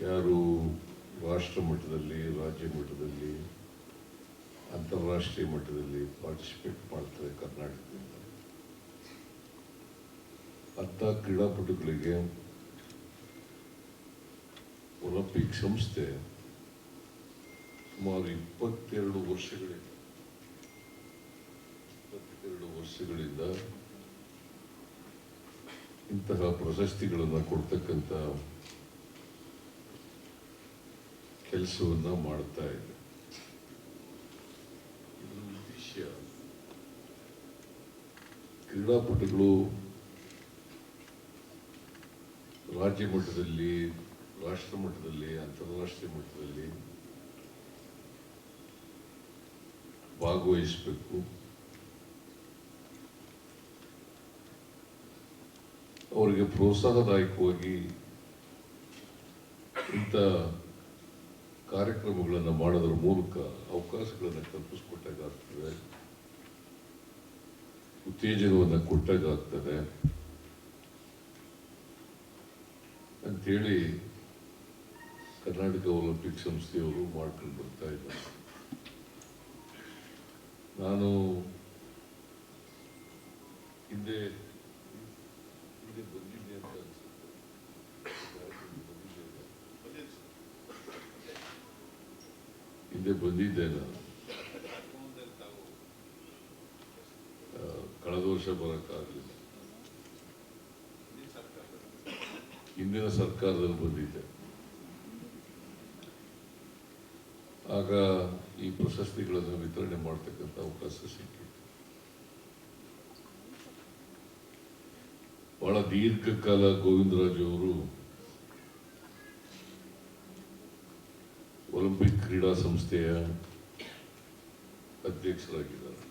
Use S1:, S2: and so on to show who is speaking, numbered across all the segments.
S1: ಯಾರು ರಾಷ್ಟ್ರ ಮಟ್ಟದಲ್ಲಿ, ರಾಜ್ಯ ಮಟ್ಟದಲ್ಲಿ, ಅಂತಾರಾಷ್ಟ್ರೀಯ ಮಟ್ಟದಲ್ಲಿ ಪಾರ್ಟಿಸಿಪೇಟ್ ಮಾಡ್ತಾರೆ ಕರ್ನಾಟಕದಿಂದ. ಅಂಥ ಕ್ರೀಡಾಪಟುಗಳಿಗೆ ಒಲಿಂಪಿಕ್ ಸಂಸ್ಥೆ ಸುಮಾರು ಇಪ್ಪತ್ತೆರಡು ವರ್ಷಗಳಿಂದ. ಇಪ್ಪತ್ತೆರಡು ವರ್ಷಗಳಿಂದ ಇಂತಹ ಪ್ರಶಸ್ತಿಗಳನ್ನು ಕೊಡ್ತಕ್ಕಂಥ ಕೆಲಸವನ್ನ ಮಾಡ್ತಾ ಇದೆ. ವಿಷಯ. ಕ್ರೀಡಾಪಟುಗಳು ರಾಜ್ಯ ಮಟ್ಟದಲ್ಲಿ, ರಾಷ್ಟ್ರ ಮಟ್ಟದಲ್ಲಿ, ಅಂತಾರಾಷ್ಟ್ರೀಯ ಮಟ್ಟದಲ್ಲಿ ಭಾಗವಹಿಸಬೇಕು. ಅವರಿಗೆ ಪ್ರೋತ್ಸಾಹದಾಯಕವಾಗಿ ಇಂಥ ಕಾರ್ಯಕ್ರಮಗಳನ್ನು ಮಾಡೋದ್ರ ಮೂಲಕ ಅವಕಾಶಗಳನ್ನು ಕಲ್ಪಿಸ್ಕೊಟ್ಟಾಗ್ತದೆ ಉತ್ತೇಜನವನ್ನು ಕೊಟ್ಟಾಗ್ತದೆ ಅಂಥೇಳಿ ಕರ್ನಾಟಕ ಒಲಿಂಪಿಕ್ ಸಂಸ್ಥೆಯವರು ಮಾಡ್ಕೊಂಡು ಬರ್ತಾ ಇದ್ದಾರೆ. ನಾನು ಹಿಂದೆ ಬಂದಿದ್ದೆ ಅಂತ ಅನ್ಸುತ್ತೆ ಬಂದಿದ್ದೆ ನಾನು ಆ, ಕಳೆದ ವರ್ಷ ಬರೋಕ್ಕಾಗಲಿಲ್ಲ ಹಿಂದಿನ ಸರ್ಕಾರದಲ್ಲಿ ಬಂದಿದ್ದೆ ಆಗ ಈ ಪ್ರಶಸ್ತಿಗಳನ್ನು ವಿತರಣೆ ಮಾಡ್ತಕ್ಕಂಥ ಅವಕಾಶ ಸಿಕ್ಕಿತ್ತು. ಬಹಳ ದೀರ್ಘಕಾಲ ಗೋವಿಂದರಾಜ್ ಅವರು ಒಲಿಂಪಿಕ್ ಕ್ರೀಡಾ ಸಂಸ್ಥೆಯ ಅಧ್ಯಕ್ಷರಾಗಿದ್ದಾರೆ.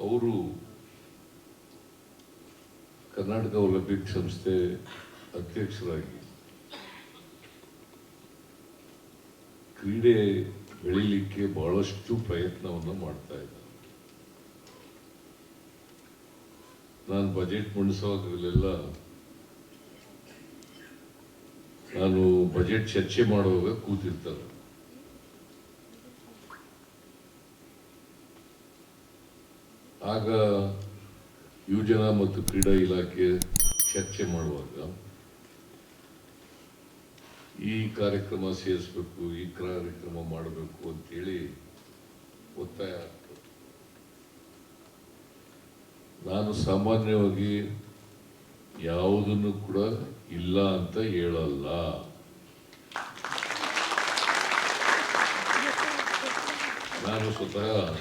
S1: ಅವರು ಕರ್ನಾಟಕ ಒಲಿಂಪಿಕ್ ಸಂಸ್ಥೆ ಅಧ್ಯಕ್ಷರಾಗಿ ಕ್ರೀಡೆ ಬೆಳೀಲಿಕ್ಕೆ ಬಹಳಷ್ಟು ಪ್ರಯತ್ನವನ್ನು ಮಾಡ್ತಾ ಇದ್ದಾರೆ. ನಾನು ಬಜೆಟ್ ಮಂಡಿಸುವಾಗಲೆಲ್ಲ ನಾನು ಬಜೆಟ್ ಚರ್ಚೆ ಮಾಡುವಾಗ ಕೂತಿರ್ತಾರೆ ಆಗ ಯುವಜನ ಮತ್ತು ಕ್ರೀಡಾ ಇಲಾಖೆ ಚರ್ಚೆ ಮಾಡುವಾಗ ಈ ಕಾರ್ಯಕ್ರಮ ಸೇರಿಸ್ಬೇಕು, ಈ ಕಾರ್ಯಕ್ರಮ ಮಾಡಬೇಕು ಅಂತೇಳಿ ಒತ್ತಾಯ ಆಗ್ತದೆ. ನಾನು ಸಾಮಾನ್ಯವಾಗಿ ಯಾವುದನ್ನು ಕೂಡ ಇಲ್ಲ ಅಂತ ಹೇಳಲ್ಲ. ನಾನು ಸ್ವತಃ